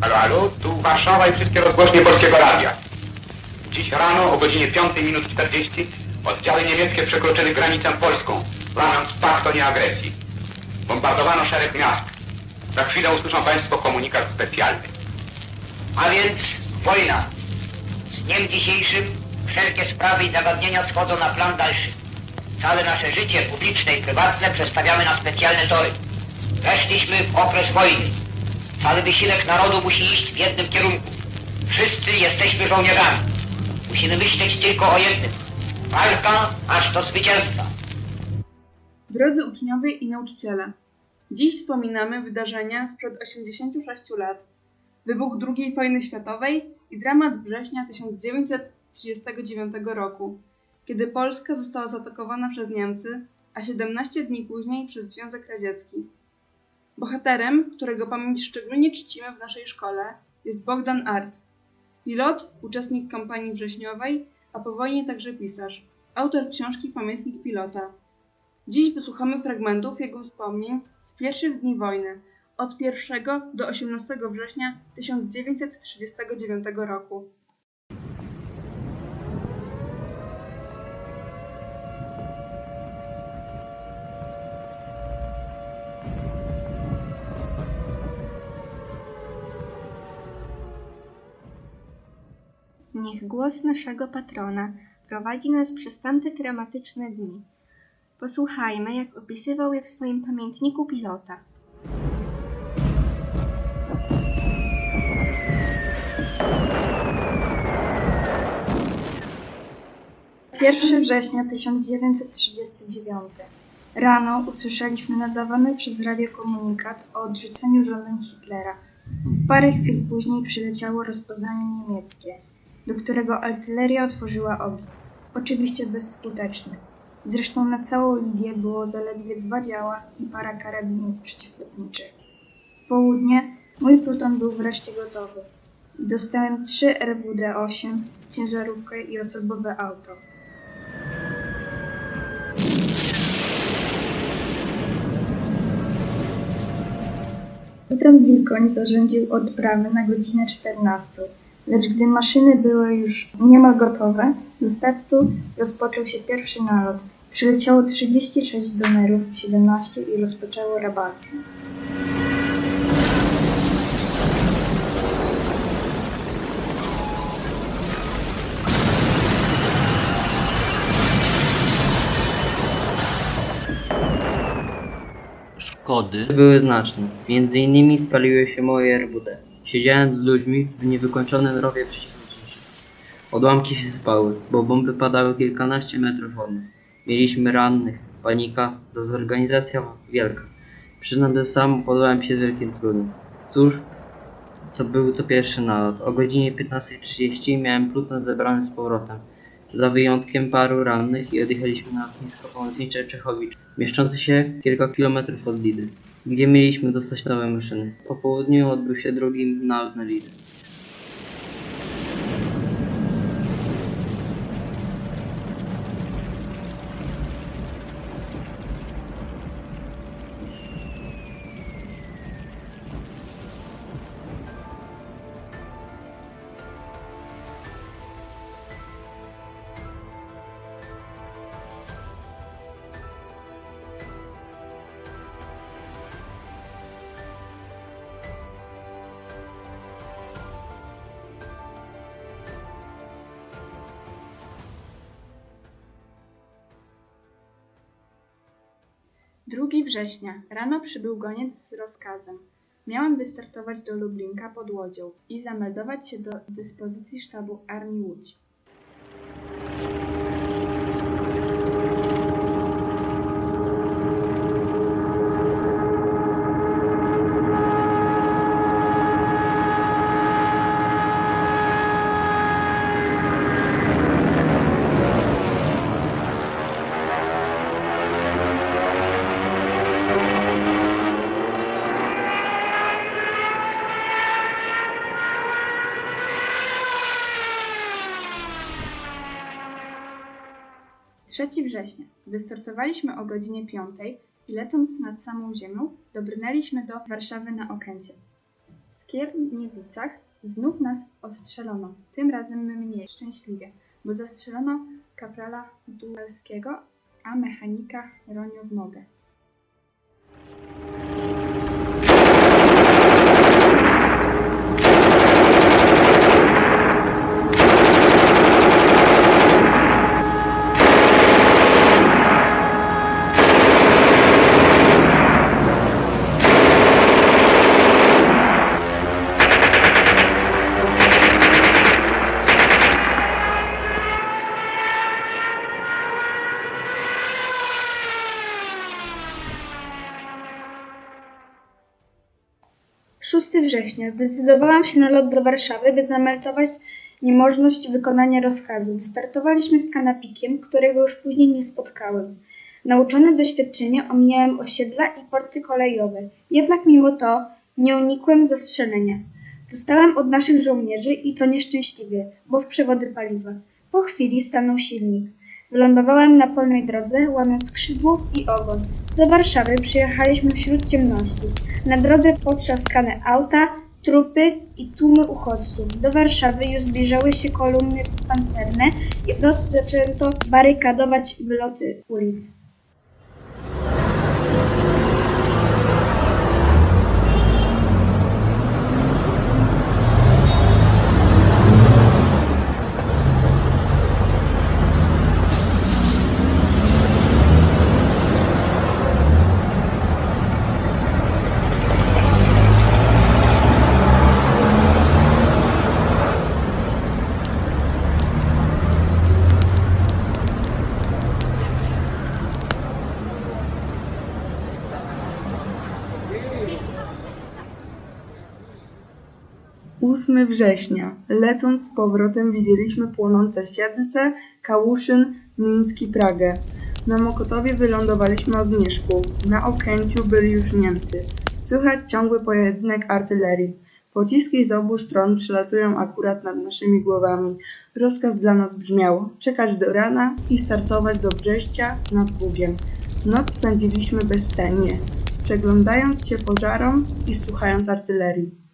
Halo, halo, tu Warszawa i wszystkie rozgłośnie Polskiego Radia. Dziś rano o godzinie 5 minut 40 oddziały niemieckie przekroczyły granicę polską, łamiąc pakt o nieagresji. Bombardowano szereg miast. Za chwilę usłyszą Państwo komunikat specjalny. A więc wojna. Z dniem dzisiejszym wszelkie sprawy i zagadnienia schodzą na plan dalszy. Całe nasze życie publiczne i prywatne przestawiamy na specjalne tory. Weszliśmy w okres wojny. Cały wysiłek narodu musi iść w jednym kierunku. Wszyscy jesteśmy żołnierzami. Musimy myśleć tylko o jednym. Walka aż do zwycięstwa. Drodzy uczniowie i nauczyciele, dziś wspominamy wydarzenia sprzed 86 lat, wybuch II wojny światowej i dramat września 1939 roku, kiedy Polska została zaatakowana przez Niemcy, a 17 dni później przez Związek Radziecki. Bohaterem, którego pamięć szczególnie czcimy w naszej szkole, jest Bogdan Arzt, pilot, uczestnik kampanii wrześniowej, a po wojnie także pisarz, autor książki Pamiętnik Pilota. Dziś wysłuchamy fragmentów jego wspomnień z pierwszych dni wojny, od 1 do 18 września 1939 roku. Niech głos naszego patrona prowadzi nas przez tamte dramatyczne dni. Posłuchajmy, jak opisywał je w swoim pamiętniku pilota. 1 września 1939. Rano usłyszeliśmy nadawany przez radio komunikat o odrzuceniu żądań Hitlera. Parę chwil później przyleciało rozpoznanie niemieckie, do którego artyleria otworzyła ogień. Oczywiście bezskuteczny. Zresztą na całą Lidię było zaledwie dwa działa i para karabinów przeciwlotniczych. W południe mój pluton był wreszcie gotowy. Dostałem trzy RWD-8, ciężarówkę i osobowe auto. Kapitan Wilkoń zarządził odprawy na godzinę 14, lecz gdy maszyny były już niemal gotowe, do startu rozpoczął się pierwszy nalot. Przyleciało 36 donerów, 17 i rozpoczęło rabację. Szkody były znaczne. Między innymi spaliły się moje RWD. Siedziałem z ludźmi w niewykończonym rowie przeciwlotniczym. Odłamki się sypały, bo bomby padały kilkanaście metrów od nas. Mieliśmy rannych, panika, dezorganizacja wielka. Przyznam, że sam podałem się z wielkim trudem. Cóż, to był to pierwszy nalot. O godzinie 15.30 miałem pluton zebrany z powrotem. Za wyjątkiem paru rannych i odjechaliśmy na lotnisko pomocnicze Czechowicz, mieszczące się kilka kilometrów od Lidy, gdzie mieliśmy dostać nowe maszyny. Po południu odbył się drugi nalot na. Drugi września rano przybył goniec z rozkazem. Miałem wystartować do Lublinka pod Łodzią i zameldować się do dyspozycji sztabu Armii Łódź. Trzeci września. Wystartowaliśmy o godzinie 5 i lecąc nad samą ziemią, dobrnęliśmy do Warszawy na Okęcie. W Skierniewicach znów nas ostrzelono, tym razem mniej szczęśliwie, bo zastrzelono kaprala Dualskiego, a mechanika Ronio w nogę. Zdecydowałam się na lot do Warszawy, by zameldować niemożność wykonania rozkazu. Wystartowaliśmy z kanapikiem, którego już później nie spotkałem. Nauczony doświadczenia omijałem osiedla i porty kolejowe, jednak mimo to nie unikłem zastrzelenia. Dostałem od naszych żołnierzy i to nieszczęśliwie, bo w przewody paliwa. Po chwili stanął silnik. Wylądowałem na polnej drodze, łamiąc skrzydłów i ogon. Do Warszawy przyjechaliśmy wśród ciemności. Na drodze potrzaskane auta, trupy i tłumy uchodźców. Do Warszawy już zbliżały się kolumny pancerne i w nocy zaczęto barykadować wyloty ulic. Ósmy września. Lecąc z powrotem widzieliśmy płonące Siedlce, Kałuszyn, Miński, Pragę. Na Mokotowie wylądowaliśmy o zmierzchu. Na Okęciu byli już Niemcy. Słychać ciągły pojedynek artylerii. Pociski z obu stron przylatują akurat nad naszymi głowami. Rozkaz dla nas brzmiał czekać do rana i startować do Brześcia nad Bugiem. Noc spędziliśmy bezsennie, przeglądając się pożarom i słuchając artylerii.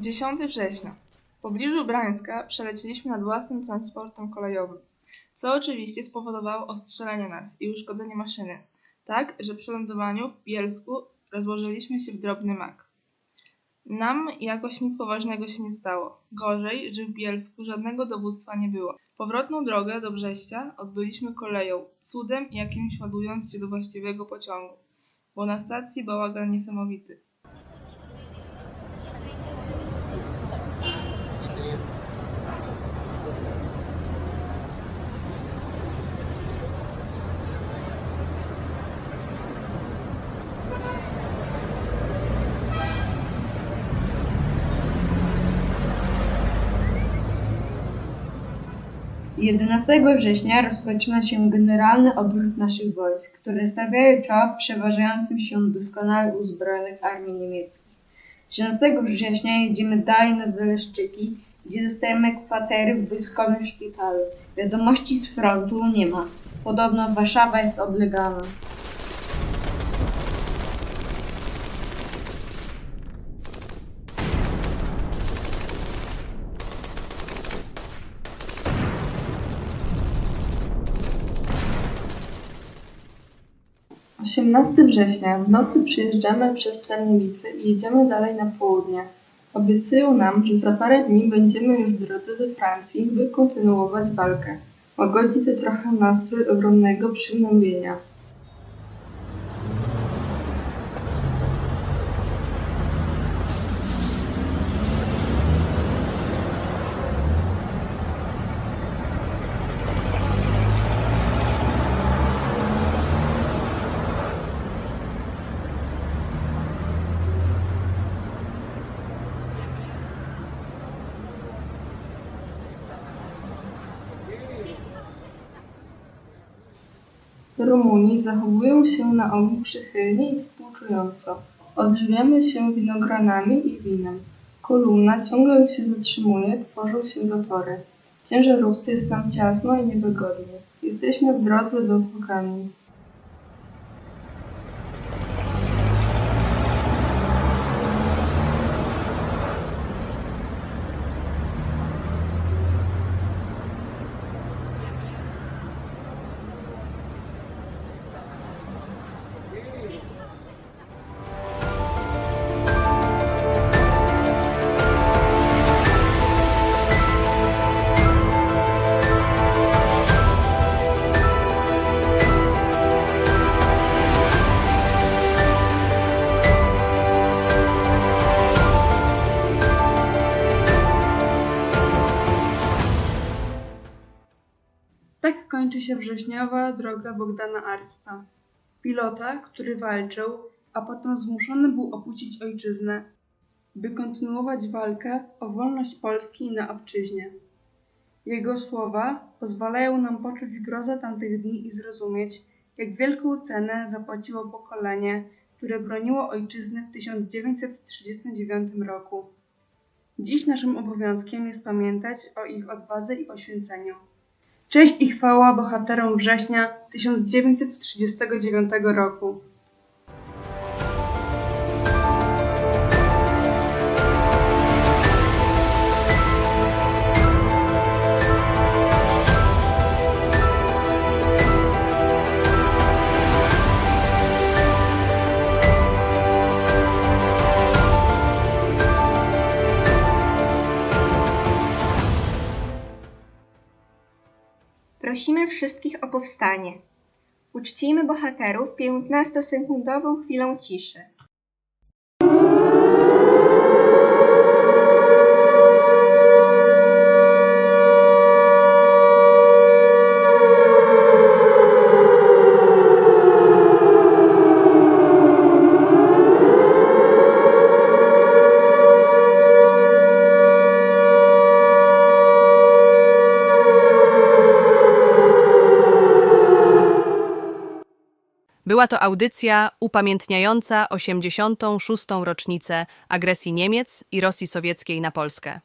Dziesiąty września. W pobliżu Brańska przelecieliśmy nad własnym transportem kolejowym, co oczywiście spowodowało ostrzelenie nas i uszkodzenie maszyny, tak, że przy lądowaniu w Bielsku rozłożyliśmy się w drobny mak. Nam jakoś nic poważnego się nie stało. Gorzej, że w Bielsku żadnego dowództwa nie było. Powrotną drogę do Brześcia odbyliśmy koleją, cudem jakimś ładując się do właściwego pociągu, bo na stacji bałagan niesamowity. Jedenastego września rozpoczyna się generalny odwrót naszych wojsk, które stawiają czoła przeważającym się doskonale uzbrojonych armii niemieckich. 13 września jedziemy dalej na Zaleszczyki, gdzie dostajemy kwatery w wojskowym szpitalu. Wiadomości z frontu nie ma. Podobno Warszawa jest oblegana. 18 września w nocy przyjeżdżamy przez Czerniewice i jedziemy dalej na południe. Obiecują nam, że za parę dni będziemy już w drodze do Francji, by kontynuować walkę. Łagodzi to trochę nastrój ogromnego przygnębienia. Rumuni zachowują się na ogół przychylnie i współczująco. Odżywiamy się winogronami i winem. Kolumna ciągle się zatrzymuje, tworzą się zatory. W ciężarówce jest nam ciasno i niewygodnie. Jesteśmy w drodze do Wokami. Się wrześniowa droga Bogdana Arsta. Pilota, który walczył, a potem zmuszony był opuścić ojczyznę, by kontynuować walkę o wolność Polski na obczyźnie. Jego słowa pozwalają nam poczuć grozę tamtych dni i zrozumieć, jak wielką cenę zapłaciło pokolenie, które broniło ojczyzny w 1939 roku. Dziś naszym obowiązkiem jest pamiętać o ich odwadze i poświęceniu. Cześć i chwała bohaterom września 1939 roku. Prosimy wszystkich o powstanie. Uczcijmy bohaterów 15-sekundową chwilą ciszy. Była to audycja upamiętniająca 86. rocznicę agresji Niemiec i Rosji Sowieckiej na Polskę.